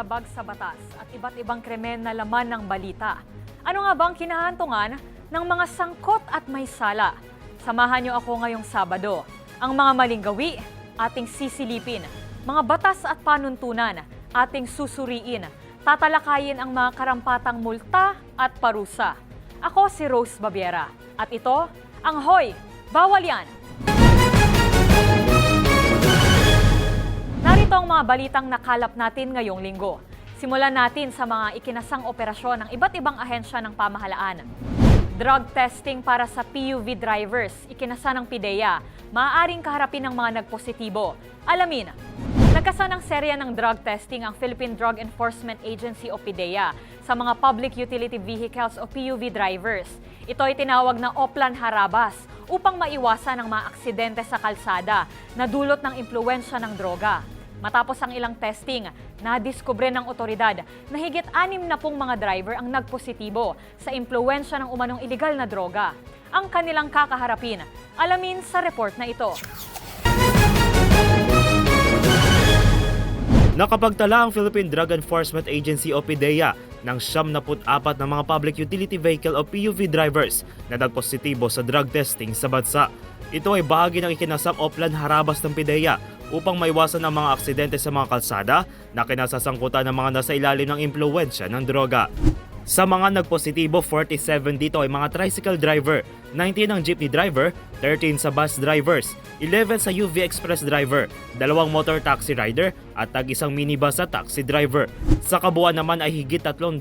labag sa batas at iba't ibang krimen na laman ng balita. Ano nga bang kinahantungan ng mga sangkot at may sala? Samahan niyo ako ngayong Sabado. Ang mga maling gawi, ating sisilipin. Mga batas at panuntunan, ating susuriin. Tatalakayin ang mga karampatang multa at parusa. Ako si Rose Babiera. At ito, ang Hoy! Bawal yan! Narito ang mga balitang nakalap natin ngayong linggo. Simulan natin sa mga ikinasang operasyon ng iba't ibang ahensya ng pamahalaan. Drug testing para sa PUV drivers, ikinasa ng PIDEA, maaaring kaharapin ng mga nagpositibo. Alamin, nagkasa ng serya ng drug testing ang Philippine Drug Enforcement Agency o PIDEA sa mga public utility vehicles o PUV drivers. Ito ay tinawag na Oplan Harabas upang maiwasan ang mga aksidente sa kalsada na dulot ng impluensya ng droga. Matapos ang ilang testing, nadiskubre ng otoridad na higit anim na pong mga driver ang nagpositibo sa impluensya ng umanong iligal na droga. Ang kanilang kakaharapin, alamin sa report na ito. Nakapagtala ang Philippine Drug Enforcement Agency o PIDEA ng 74 na mga public utility vehicle o PUV drivers na nagpositibo sa drug testing sa bansa. Ito ay bahagi ng ikinasang Oplan Harabas ng PIDEA upang maiwasan ang mga aksidente sa mga kalsada na kinasasangkutan ng mga nasa ilalim ng impluensya ng droga. Sa mga nagpositibo, 47 dito ay mga tricycle driver, 19 ang jeepney driver, 13 sa bus drivers, 11 sa UV Express driver, dalawang motor taxi rider at tag isang minibus sa taxi driver. Sa kabuuan naman ay higit 300,000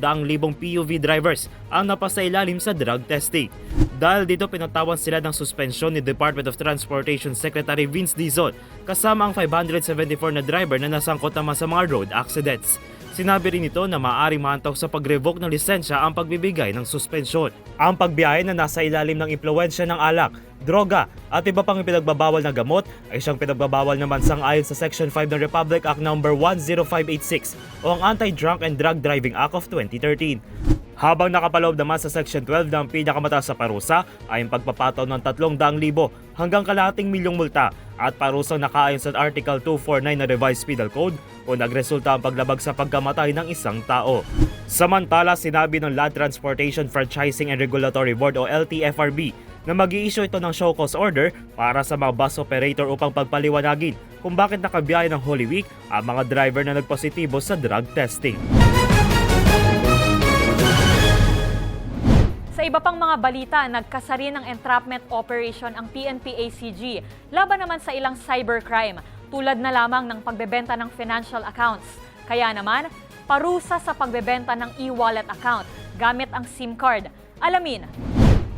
PUV drivers ang napasailalim sa drug testing. Dahil dito pinatawan sila ng suspensyon ni Department of Transportation Secretary Vince Dizon kasama ang 574 na driver na nasangkot naman sa mga road accidents. Sinabi rin ito na maaaring maantok sa pag-revoke ng lisensya ang pagbibigay ng suspensyon. Ang pagbiyahe na nasa ilalim ng impluensya ng alak, droga at iba pang pinagbabawal na gamot ay siyang pinagbabawal naman sang ayon sa Section 5 ng Republic Act No. 10586 o ang Anti-Drunk and Drug Driving Act of 2013. Habang nakapaloob naman sa Section 12 ng pinakamataas sa parusa ay ang pagpapataw ng 300,000 hanggang kalahating milyong multa at parusang nakaayon sa Article 249 ng Revised Penal Code kung nagresulta ang paglabag sa pagkamatay ng isang tao. Samantala, sinabi ng Land Transportation Franchising and Regulatory Board o LTFRB na mag issue ito ng show cause order para sa mga bus operator upang pagpaliwanagin kung bakit nakabiyahe ng Holy Week ang mga driver na nagpositibo sa drug testing. Sa iba pang mga balita, nagkasari ng entrapment operation ang PNP-ACG laban naman sa ilang cybercrime tulad na lamang ng pagbebenta ng financial accounts. Kaya naman, parusa sa pagbebenta ng e-wallet account gamit ang SIM card. Alamin,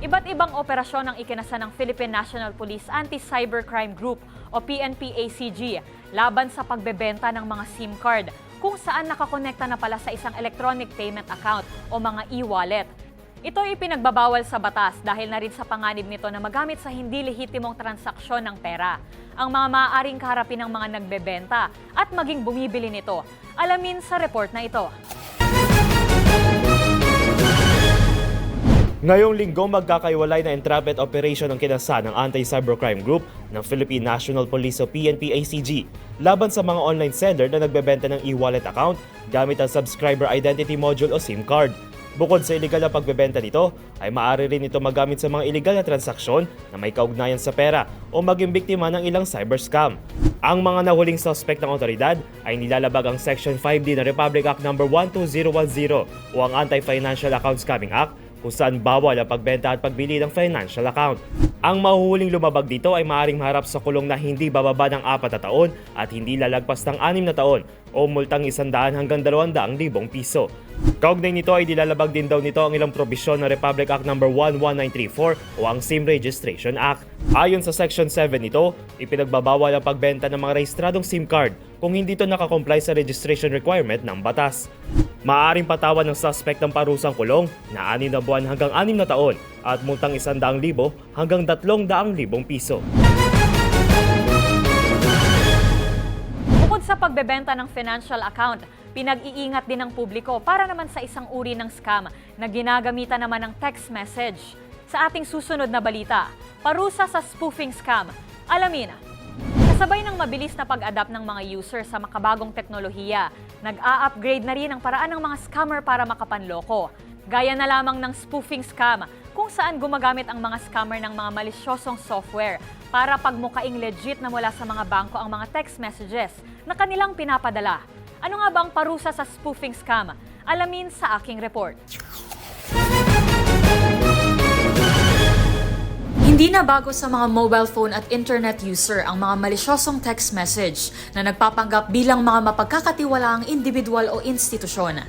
iba't ibang operasyon ang ikinasa ng Philippine National Police Anti-Cybercrime Group o PNP-ACG laban sa pagbebenta ng mga SIM card kung saan nakakonekta na pala sa isang electronic payment account o mga e-wallet. Ito ay pinagbabawal sa batas dahil na rin sa panganib nito na magamit sa hindi lehitimong transaksyon ng pera. Ang mga maaaring kaharapin ng mga nagbebenta at maging bumibili nito. Alamin sa report na ito. Ngayong linggo magkakaiwalay na entrapment operation ang kinasa ng Anti-Cybercrime Group ng Philippine National Police o PNP-ACG laban sa mga online seller na nagbebenta ng e-wallet account gamit ang Subscriber Identity Module o SIM card. Bukod sa illegal na pagbebenta nito, ay maaari rin ito magamit sa mga illegal na transaksyon na may kaugnayan sa pera o maging biktima ng ilang cyber scam. Ang mga nahuling suspect ng otoridad ay nilalabag ang Section 5D ng Republic Act No. 12010 o ang Anti-Financial Account Scamming Act kung saan bawal ang pagbenta at pagbili ng financial account. Ang mahuhuling lumabag dito ay maaaring maharap sa kulong na hindi bababa ng 4 na taon at hindi lalagpas ng 6 na taon o multang 100 hanggang 200 libong piso. Kaugnay nito ay dilalabag din daw nito ang ilang probisyon ng Republic Act No. 11934 o ang SIM Registration Act. Ayon sa Section 7 nito, ipinagbabawal ang pagbenta ng mga rehistradong SIM card kung hindi ito nakakomply sa registration requirement ng batas. Maaring patawan ng suspect ng parusang kulong na 6 na buwan hanggang 6 na taon at multang 100,000 hanggang 300,000 piso. Bukod sa pagbebenta ng financial account, pinag-iingat din ng publiko para naman sa isang uri ng scam na ginagamitan naman ng text message. Sa ating susunod na balita, parusa sa spoofing scam. Alamin, Kasabay ng mabilis na pag-adapt ng mga user sa makabagong teknolohiya, nag-a-upgrade na rin ang paraan ng mga scammer para makapanloko. Gaya na lamang ng spoofing scam, kung saan gumagamit ang mga scammer ng mga malisyosong software para pagmukaing legit na mula sa mga bangko ang mga text messages na kanilang pinapadala. Ano nga ba ang parusa sa spoofing scam? Alamin sa aking report. Hindi na bago sa mga mobile phone at internet user ang mga malisyosong text message na nagpapanggap bilang mga mapagkakatiwalaang individual o institusyon.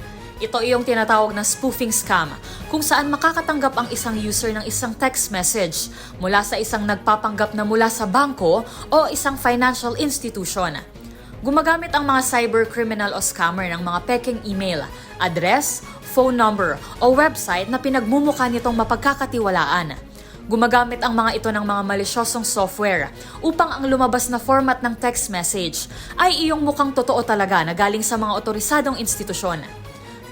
Ito iyong tinatawag na spoofing scam, kung saan makakatanggap ang isang user ng isang text message mula sa isang nagpapanggap na mula sa bangko o isang financial institution. Gumagamit ang mga cyber criminal o scammer ng mga peking email, address, phone number o website na pinagmumukha nitong mapagkakatiwalaan. Gumagamit ang mga ito ng mga malisyosong software upang ang lumabas na format ng text message ay iyong mukhang totoo talaga na galing sa mga otorisadong institusyon.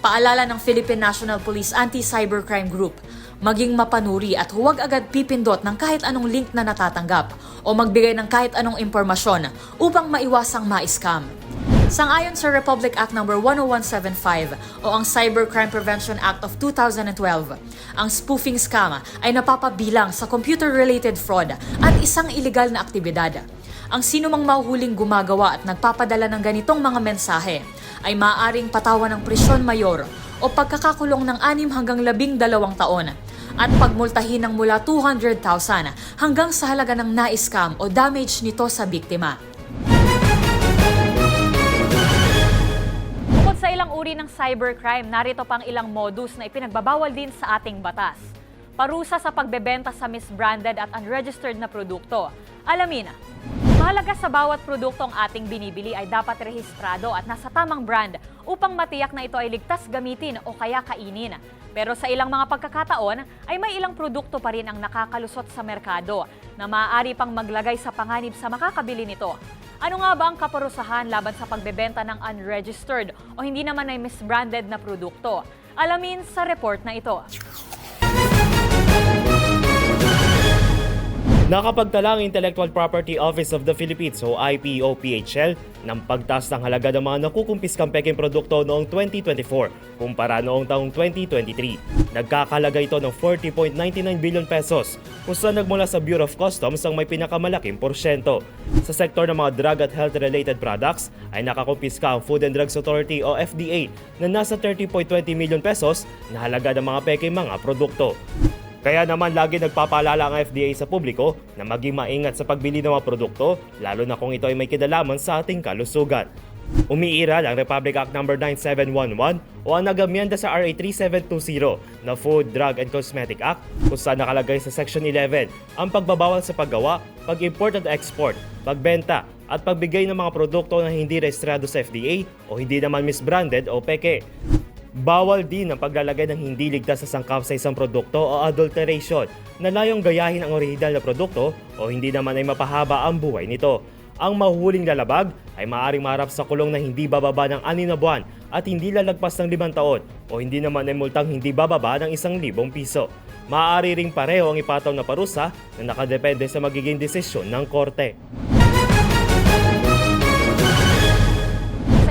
Paalala ng Philippine National Police Anti-Cybercrime Group, maging mapanuri at huwag agad pipindot ng kahit anong link na natatanggap o magbigay ng kahit anong impormasyon upang maiwasang ma-scam. Sangayon sa Republic Act No. 10175 o ang Cybercrime Prevention Act of 2012, ang spoofing scam ay napapabilang sa computer-related fraud at isang illegal na aktibidad. Ang sino mang mahuhuling gumagawa at nagpapadala ng ganitong mga mensahe ay maaaring patawan ng presyon mayor o pagkakakulong ng 6 hanggang 12 taon at pagmultahin ng mula 200,000 hanggang sa halaga ng na-scam o damage nito sa biktima. Bukod sa ilang uri ng cybercrime, narito pang ilang modus na ipinagbabawal din sa ating batas. Parusa sa pagbebenta sa misbranded at unregistered na produkto. Alamin, mahalaga sa bawat produkto ang ating binibili ay dapat rehistrado at nasa tamang brand upang matiyak na ito ay ligtas gamitin o kaya kainin. Pero sa ilang mga pagkakataon ay may ilang produkto pa rin ang nakakalusot sa merkado na maaari pang maglagay sa panganib sa makakabili nito. Ano nga ba ang kaparusahan laban sa pagbebenta ng unregistered o hindi naman ay misbranded na produkto? Alamin sa report na ito. Nakapagtala ang Intellectual Property Office of the Philippines o IPOPHL ng pagtaas ng halaga ng mga nakukumpiskang peking produkto noong 2024 kumpara noong taong 2023. Nagkakalaga ito ng 40.99 billion pesos kung saan nagmula sa Bureau of Customs ang may pinakamalaking porsyento. Sa sektor ng mga drug at health-related products ay nakakumpiska ang Food and Drugs Authority o FDA na nasa 30.20 million pesos na halaga ng mga peking mga produkto. Kaya naman lagi nagpapaalala ang FDA sa publiko na maging maingat sa pagbili ng mga produkto, lalo na kung ito ay may kinalaman sa ating kalusugan. Umiiral ang Republic Act No. 9711 o ang nagamyenda sa RA 3720 na Food, Drug and Cosmetic Act kung saan nakalagay sa Section 11 ang pagbabawal sa paggawa, pag-import at export, pagbenta at pagbigay ng mga produkto na hindi rehistrado sa FDA o hindi naman misbranded o peke. Bawal din ang paglalagay ng hindi ligtas sa sangkap sa isang produkto o adulteration na layong gayahin ang orihinal na produkto o hindi naman ay mapahaba ang buhay nito. Ang mahuhuling lalabag ay maaaring maharap sa kulong na hindi bababa ng 6 na buwan at hindi lalagpas ng 5 taon o hindi naman ay multang hindi bababa ng 1,000 piso. Maaari ring pareho ang ipataw na parusa na nakadepende sa magiging desisyon ng korte.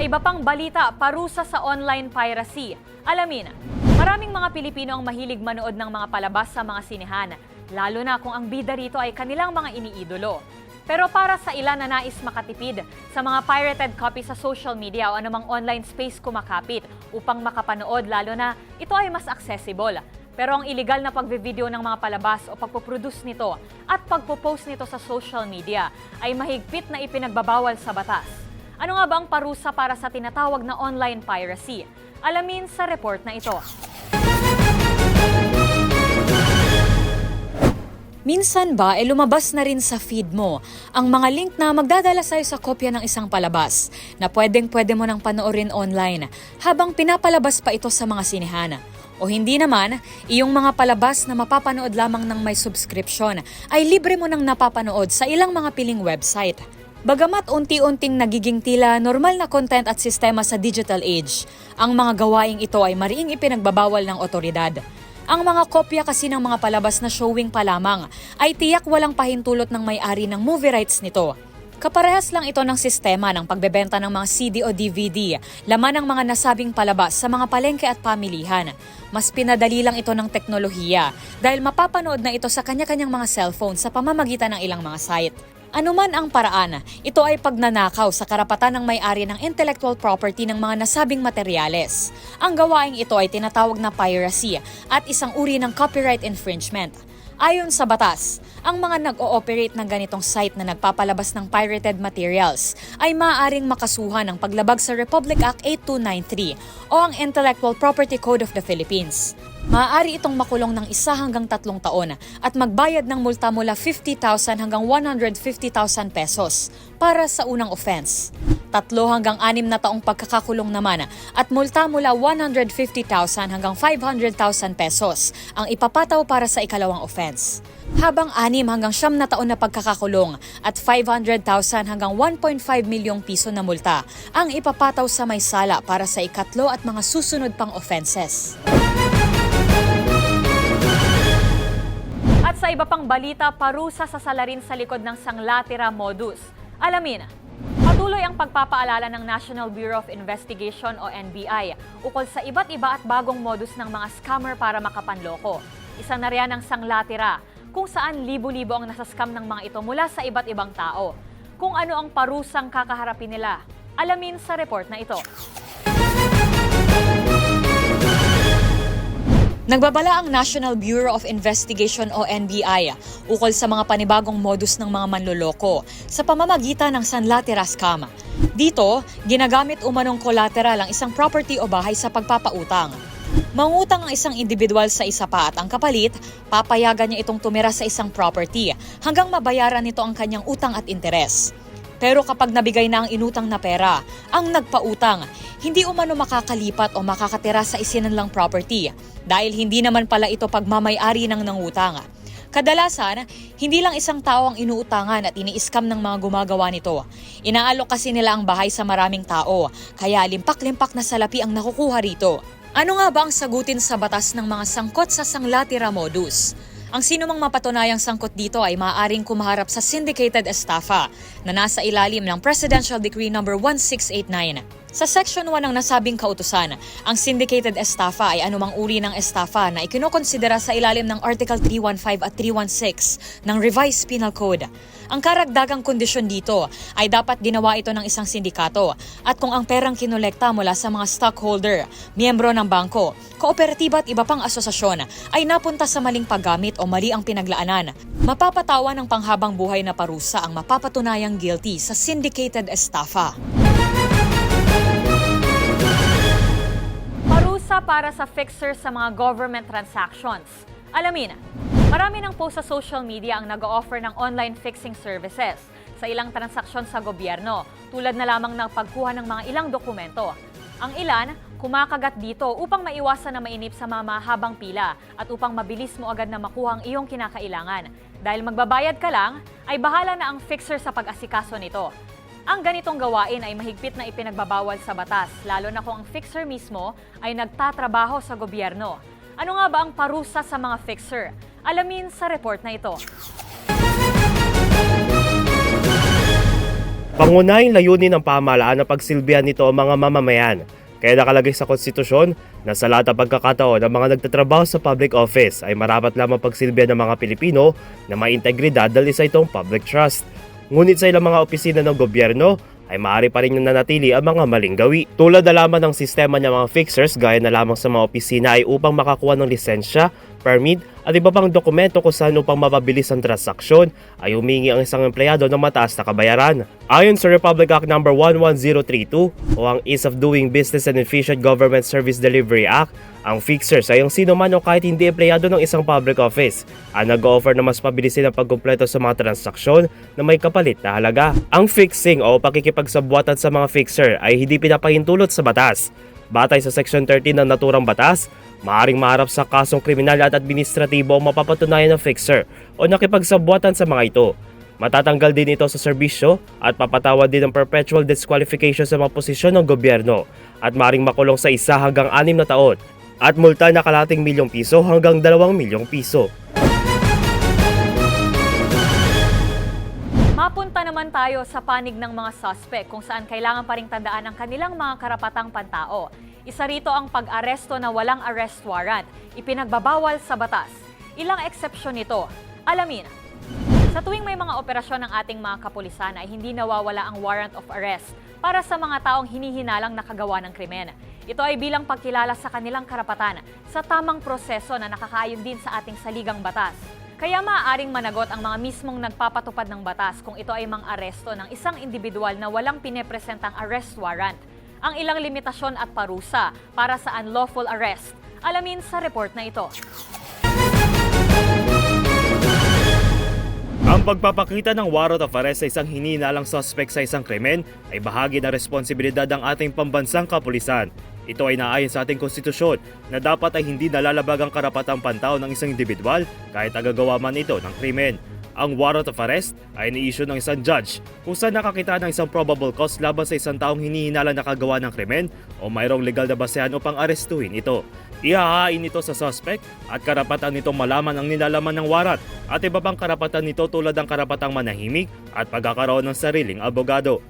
Iba pang balita, parusa sa online piracy. Alamin, maraming mga Pilipino ang mahilig manood ng mga palabas sa mga sinehan, lalo na kung ang bida rito ay kanilang mga iniidolo. Pero para sa ilan na nais makatipid sa mga pirated copy sa social media o anumang online space kumakapit upang makapanood lalo na ito ay mas accessible. Pero ang illegal na pagbe-video ng mga palabas o pagpuproduce nito at pagpo-post nito sa social media ay mahigpit na ipinagbabawal sa batas. Ano nga ba ang parusa para sa tinatawag na online piracy? Alamin sa report na ito. Minsan ba ay lumabas na rin sa feed mo ang mga link na magdadala sa'yo sa kopya ng isang palabas na pwedeng pwede mo nang panoorin online habang pinapalabas pa ito sa mga sinehan. O hindi naman, iyong mga palabas na mapapanood lamang ng may subscription ay libre mo nang napapanood sa ilang mga piling website. Bagamat unti-unting nagiging tila normal na content at sistema sa digital age, ang mga gawaing ito ay mariing ipinagbabawal ng otoridad. Ang mga kopya kasi ng mga palabas na showing pa lamang ay tiyak walang pahintulot ng may-ari ng movie rights nito. Kaparehas lang ito ng sistema ng pagbebenta ng mga CD o DVD, laman ng mga nasabing palabas sa mga palengke at pamilihan. Mas pinadali lang ito ng teknolohiya dahil mapapanood na ito sa kanya-kanyang mga cellphone sa pamamagitan ng ilang mga site. Anuman ang paraan, ito ay pagnanakaw sa karapatan ng may-ari ng intellectual property ng mga nasabing materyales. Ang gawaing ito ay tinatawag na piracy at isang uri ng copyright infringement. Ayon sa batas, ang mga nag-ooperate ng ganitong site na nagpapalabas ng pirated materials ay maaaring makasuhan ng paglabag sa Republic Act 8293 o ang Intellectual Property Code of the Philippines. Maaari itong makulong ng isa hanggang tatlong taon at magbayad ng multa mula 50,000 hanggang 150,000 pesos para sa unang offense. Tatlo hanggang anim na taong pagkakakulong naman at multa mula 150,000 hanggang 500,000 pesos ang ipapataw para sa ikalawang offense. Habang anim hanggang siyam na taon na pagkakakulong at 500,000 hanggang 1.5 milyong piso na multa ang ipapataw sa may sala para sa ikatlo at mga susunod pang offenses. Sa iba pang balita, parusa sa salarin sa likod ng sanglatira modus. Alamin, patuloy ang pagpapaalala ng National Bureau of Investigation o NBI ukol sa iba't iba at bagong modus ng mga scammer para makapanloko. Isa na riyan ang sanglatira, kung saan libo-libo ang nasascam ng mga ito mula sa iba't ibang tao. Kung ano ang parusang kakaharapin nila, alamin sa report na ito. Nagbabala ang National Bureau of Investigation o NBI ukol sa mga panibagong modus ng mga manloloko sa pamamagitan ng sanlatera scam. Dito, ginagamit umanong collateral ang isang property o bahay sa pagpapautang. Mangutang ang isang individual sa isa pa at ang kapalit, papayagan niya itong tumira sa isang property hanggang mabayaran nito ang kanyang utang at interes. Pero kapag nabigay na ang inutang na pera, ang nagpautang, hindi umano makakalipat o makakatira sa isinanlang property dahil hindi naman pala ito pagmamayari ng nangutang. Kadalasan, hindi lang isang tao ang inuutangan at ini-scam ng mga gumagawa nito. Inaalok kasi nila ang bahay sa maraming tao, kaya limpak-limpak na salapi ang nakukuha rito. Ano nga ba ang sagutin sa batas ng mga sangkot sa sanglatira modus? Ang sino mang mapatunayang sangkot dito ay maaaring kumaharap sa syndicated estafa na nasa ilalim ng Presidential Decree No. 1689. Sa Section 1 ng nasabing kautusan, ang syndicated estafa ay anumang uri ng estafa na ikinokonsidera sa ilalim ng Article 315 at 316 ng Revised Penal Code. Ang karagdagang kondisyon dito ay dapat ginawa ito ng isang sindikato at kung ang perang kinolekta mula sa mga stockholder, miyembro ng bangko, kooperatiba at iba pang asosasyon ay napunta sa maling paggamit o mali ang pinaglaanan, mapapatawa ng panghabang buhay na parusa ang mapapatunayang guilty sa syndicated estafa. Para sa fixer sa mga government transactions. Alamin, marami ng post sa social media ang nag-offer ng online fixing services sa ilang transaksyon sa gobyerno, tulad na lamang ng pagkuha ng mga ilang dokumento. Ang ilan, kumakagat dito upang maiwasan na mainip sa mga mahabang pila at upang mabilis mo agad na makuha ang iyong kinakailangan. Dahil magbabayad ka lang, ay bahala na ang fixer sa pag-asikaso nito. Ang ganitong gawain ay mahigpit na ipinagbabawal sa batas, lalo na kung ang fixer mismo ay nagtatrabaho sa gobyerno. Ano nga ba ang parusa sa mga fixer? Alamin sa report na ito. Pangunahing layunin ng pamahalaan na pagsilbihan nito ang mga mamamayan. Kaya nakalagay sa konstitusyon na sa lahat ng pagkakataon ng mga nagtatrabaho sa public office ay marapat lamang pagsilbihan ng mga Pilipino na may integridad dahil isa itong public trust. Ngunit sa ilang mga opisina ng gobyerno ay maaari pa rin nanatili ang mga maling gawi. Tulad na lamang ng sistema ng mga fixers gaya na lamang sa mga opisina ay upang makakuha ng lisensya, permit at iba pang dokumento kung saan upang mapabilis ang transaksyon ay humingi ang isang empleyado ng mataas na kabayaran. Ayon sa Republic Act No. 11032 o ang Ease of Doing Business and Efficient Government Service Delivery Act, ang fixers ay ang sino man o kahit hindi empleyado ng isang public office ang nag-offer na mas pabilisin ang pagkumpleto sa mga transaksyon na may kapalit na halaga. Ang fixing o pakikipagsabuatan sa mga fixer ay hindi pinapahintulot sa batas. Batay sa Section 13 ng naturang batas, maaring maharap sa kasong kriminal at administratibo ang mapapatunayan ng fixer o nakipagsabuatan sa mga ito. Matatanggal din ito sa serbisyo at papatawad din ng perpetual disqualification sa mga posisyon ng gobyerno at maring makulong sa isa hanggang anim na taon at multa na kalating milyong piso hanggang dalawang milyong piso. Mapunta naman tayo sa panig ng mga suspect kung saan kailangan pa ring tandaan ang kanilang mga karapatang pantao. Isa rito ang pag-aresto na walang arrest warrant, ipinagbabawal sa batas. Ilang eksepsyon nito? Alamin. Sa tuwing may mga operasyon ng ating mga kapulisan ay hindi nawawala ang warrant of arrest para sa mga taong hinihinalang nakagawa ng krimen. Ito ay bilang pagkilala sa kanilang karapatan sa tamang proseso na nakakaayon din sa ating saligang batas. Kaya maaaring managot ang mga mismong nagpapatupad ng batas kung ito ay mang aresto ng isang individual na walang pinepresentang arrest warrant. Ang ilang limitasyon at parusa para sa unlawful arrest. Alamin sa report na ito. Ang pagpapakita ng warrant of arrest sa isang hininalang suspect sa isang krimen ay bahagi ng responsibilidad ng ating pambansang kapulisan. Ito ay naayon sa ating konstitusyon na dapat ay hindi nalalabag ang karapatang pantao ng isang individual kahit agagawa man ito ng krimen. Ang warrant of arrest ay ni-issue ng isang judge kung saan nakakita ng isang probable cause laban sa isang taong hinihinalang nakagawa ng krimen o mayroong legal na basehan upang arestuhin ito. Ihahain ito sa suspect at karapatan nito malaman ang nilalaman ng warat at iba pang karapatan nito tulad ng karapatang manahimik at pagkakaroon ng sariling abogado.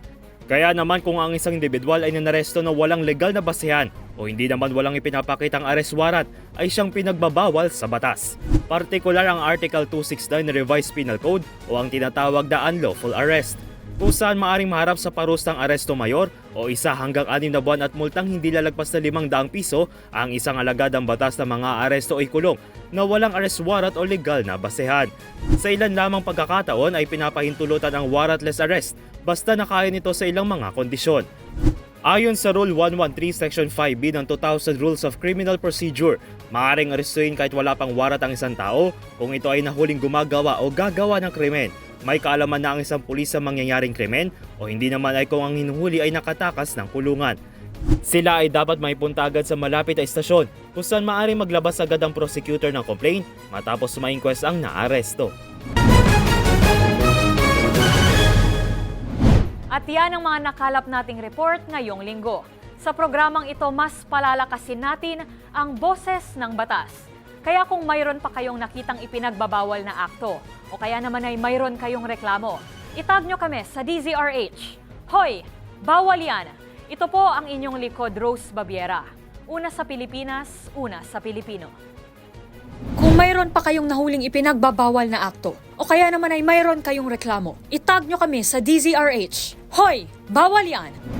Kaya naman kung ang isang individual ay nanaresto na walang legal na basehan o hindi naman walang ipinapakitang arrest warrant ay siyang pinagbabawal sa batas. Partikular ang Article 269 ng Revised Penal Code o ang tinatawag na unlawful arrest kung saan maaring maharap sa parustang aresto mayor o isa hanggang anim na buwan at multang hindi lalagpas na 500 piso ang isang alagadang batas ng mga aresto o ikulong na walang arrest warrant o legal na basehan. Sa ilan lamang pagkakataon ay pinapahintulutan ang warrantless arrest basta nakaya nito sa ilang mga kondisyon. Ayon sa Rule 113 Section 5B ng 2000 Rules of Criminal Procedure, maaaring arestuhin kahit wala pang warat ang isang tao kung ito ay nahuling gumagawa o gagawa ng krimen. May kaalaman na ang isang pulis sa mangyayaring krimen o hindi naman ay kung ang hinuhuli ay nakatakas ng kulungan. Sila ay dapat maipunta agad sa malapit na istasyon kung saan maaaring maglabas agad ang prosecutor ng complaint matapos ma-inquest ang naaresto. At yan ang mga nakalap nating report ngayong linggo. Sa programang ito, mas palalakasin natin ang boses ng batas. Kaya kung mayroon pa kayong nakitang ipinagbabawal na akto, o kaya naman ay mayroon kayong reklamo, itag nyo kami sa DZRH. Hoy, bawal yan! Ito po ang inyong likod Rose Babiera. Una sa Pilipinas, una sa Pilipino. Mayroon pa kayong nahuling ipinagbabawal na akto, o kaya naman ay mayroon kayong reklamo, itag nyo kami sa DZRH. Hoy! Bawal yan!